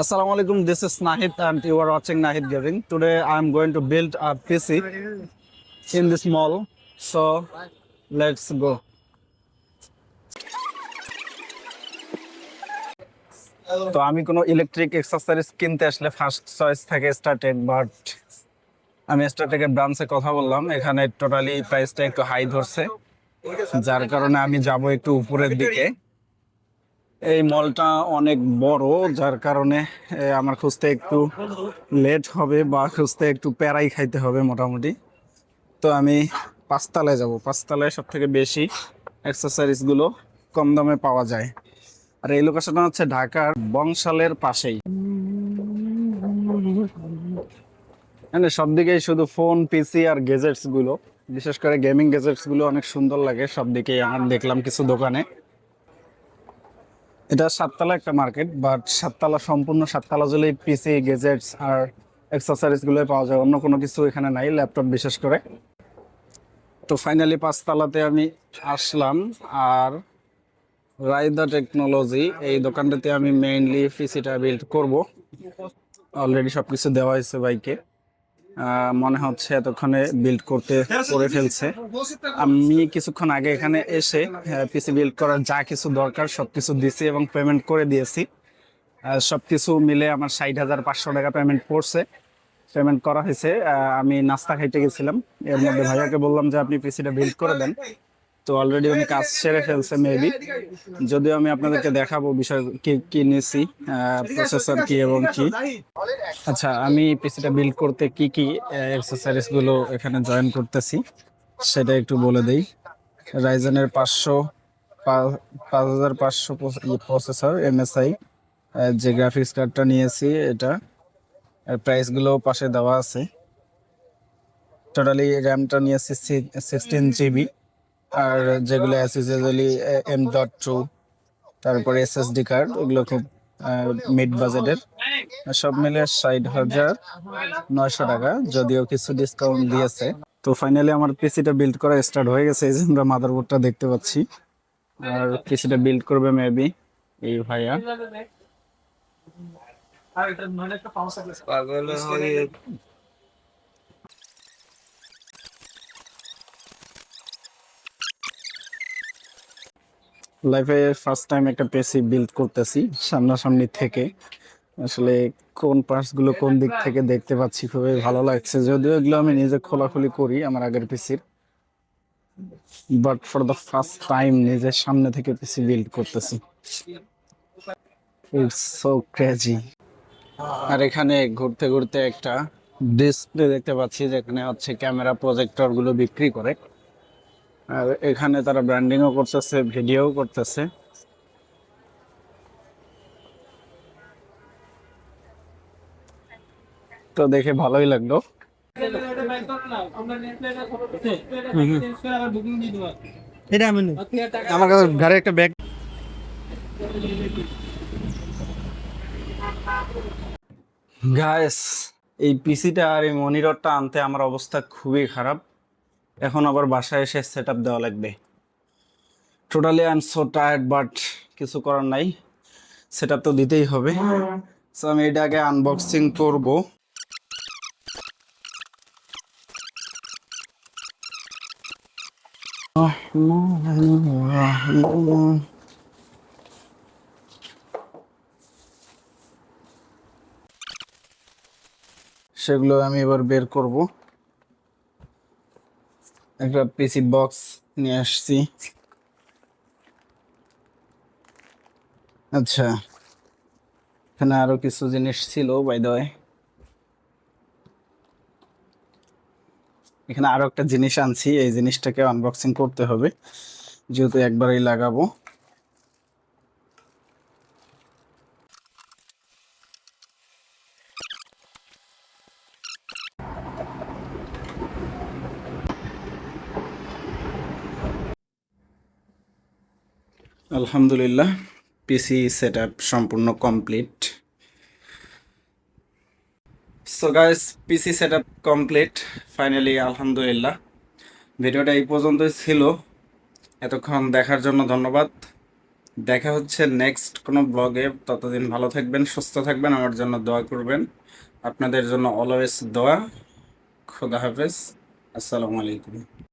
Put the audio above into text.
Assalamu alaikum. This is Nahid, and you are watching Nahid Gaming. Today, I am going to build a PC in this mall. So, let's go. তো আমি কোনো electric exercise কিনতে আসলে first choice থাকে Startech but আমি স্টার্টেকের ব্রাঞ্চে কথা বললাম এখানে টোটালি প্রাইসটা একটু হাই ধরছে যার কারণে আমি যাব একটু উপরের দিকে এই মলটা অনেক বড়, যার কারণে আমার খুঁজতে একটু লেট হবে বা খুঁজতে একটু প্যারাই খাইতে হবে মোটামুটি। তো আমি পাঁচতলায় যাব। পাঁচতলায় সব থেকে বেশি অ্যাক্সেসরিজগুলো কম দামে পাওয়া যায়। আর এই লোকেশনটা হচ্ছে ঢাকার বংশালের পাশেই। মানে সব দিকেই শুধু ফোন পিসি আর গেজেটসগুলো বিশেষ করে গেমিং গেজেটসগুলো অনেক সুন্দর লাগে সব দিকেই আমার দেখলাম কিছু দোকানে। এটা সাততলা একটা মার্কেট বাট সাততলা, সম্পূর্ণ সাততলা জুড়ে পিসি গেজেটস আর অ্যাক্সেসরিজগুলো পাওয়া যায়। অন্য কোনো কিছু এখানে নাই ল্যাপটপ বিশেষ করে। তো ফাইনালি পাঁচতলাতে আমি আসলাম আর রাইদা টেকনোলজি এই দোকানটাতে আমি মেইনলি পিসিটা বিল্ড করব। অলরেডি সব কিছু দেওয়া হয়েছে বাইকে মনে হচ্ছে এতক্ষণে বিল্ড করতে করে ফেলছে। আমি কিছুক্ষণ আগে এখানে এসে পিসি বিল্ড করার যা কিছু দরকার সব কিছু দিয়েছি এবং পেমেন্ট করে দিয়েছি। সব কিছু মিলে আমার ষাট হাজার পাঁচশো টাকা পেমেন্ট পড়ছে। পেমেন্ট করা হয়েছে। আমি নাস্তা খাইতে গেছিলাম। এর মধ্যে ভাইয়াকে বললাম যে আপনি পিসিটা বিল্ড করে দেন। তো অলরেডি উনি কাজ সেরে ফেলছে মেবি যদিও আমি আপনাদেরকে দেখাবো বিষয় কি কি নিয়েছি প্রসেসর কি এবং কি। আচ্ছা আমি পিসিটা বিল্ড করতে কি কি এক্সারসাইজগুলো এখানে জয়েন করতেছি, সেটা একটু বলে দেই। রাইজেনের পাঁচশো, পাঁচ হাজার পাঁচশো প্রসেসর এমএসআই যে গ্রাফিক্স কার্ডটা নিয়েছি এটা প্রাইসগুলো পাশে দেওয়া আছে। টোটালি র্যামটা নিয়েছি সিক্সটিন জিবি আর যেগুলো অ্যাসেসরি এম ডট টু তারপরে এসএসডি কার্ড ওগুলো খুব মিড বাজেটের সব মিলে ষাট হাজার নয়শো টাকা যদিও কিছু ডিসকাউন্ট দিয়েছে। তো ফাইনালি আমার পিসিটা বিল্ড করা স্টার্ট হয়ে গেছে এই যে আমরা মাদারবোর্ডটা দেখতে পাচ্ছি। আর পিসিটা বিল্ড করবে মেবি এই ভাইয়া। পাগল হয়ে লাইফে ফার্স্ট টাইম একটা পিসি বিল্ড করতেছি, সামনাসামনি থেকে। আসলে কোন পার্টসগুলো কোন দিক থেকে দেখতে পাচ্ছি খুবই ভালো লাগছে। যদিও এগুলো আমি নিজে খোলাখুলি করি আমার আগের পিসির but for the first time নিজের সামনে থেকে পিসি বিল্ড করতেছি। ইটস সো ক্রেজি আর এখানে ঘুরতে ঘুরতে একটা ডিসপ্লে দেখতে পাচ্ছি, যেখানে হচ্ছে ক্যামেরা প্রজেক্টরগুলো বিক্রি করে। আর এখানে তারা ব্র্যান্ডিংও করতেছে ভিডিও করতেছে। তো দেখে ভালোই লাগল। এটা আমি আমার কাছে ঘরে একটা ব্যাগ গাইস এই পিসিটা আর এই মনিটরটা আনতে আমার অবস্থা খুবই খারাপ। এখন আবার বাসায় এসে সেট আপ দেওয়া লাগবে। Totally I am so tired but কিছু করার নাই। সেট আপ তো দিতেই হবে। সো আমি এটা আগে আনবক্সিং করব। সেগুলো আমি এবার বের করব। একটা পিসি বক্স নিয়ে আসছি। আচ্ছা এখানে আরও কিছু জিনিস ছিল বাই দয় এখানে আরও একটা জিনিস আনছি, এই জিনিসটাকে আনবক্সিং করতে হবে। যেহেতু একবারই লাগাবো। আলহামদুলিল্লাহ পিসি সেট সম্পূর্ণ complete so guys PC set complete finally আলহামদুলিল্লাহ। ভিডিওটা এই পর্যন্তই ছিল। এতক্ষণ দেখার জন্য ধন্যবাদ। দেখা হচ্ছে নেক্সট কোনো ব্লগে ততদিন ভালো থাকবেন, সুস্থ থাকবেন, আমার জন্য দোয়া করবেন। আপনাদের জন্য অলওয়েজ দোয়া। খোদা হাফেজ। আসসালামু আলাইকুম।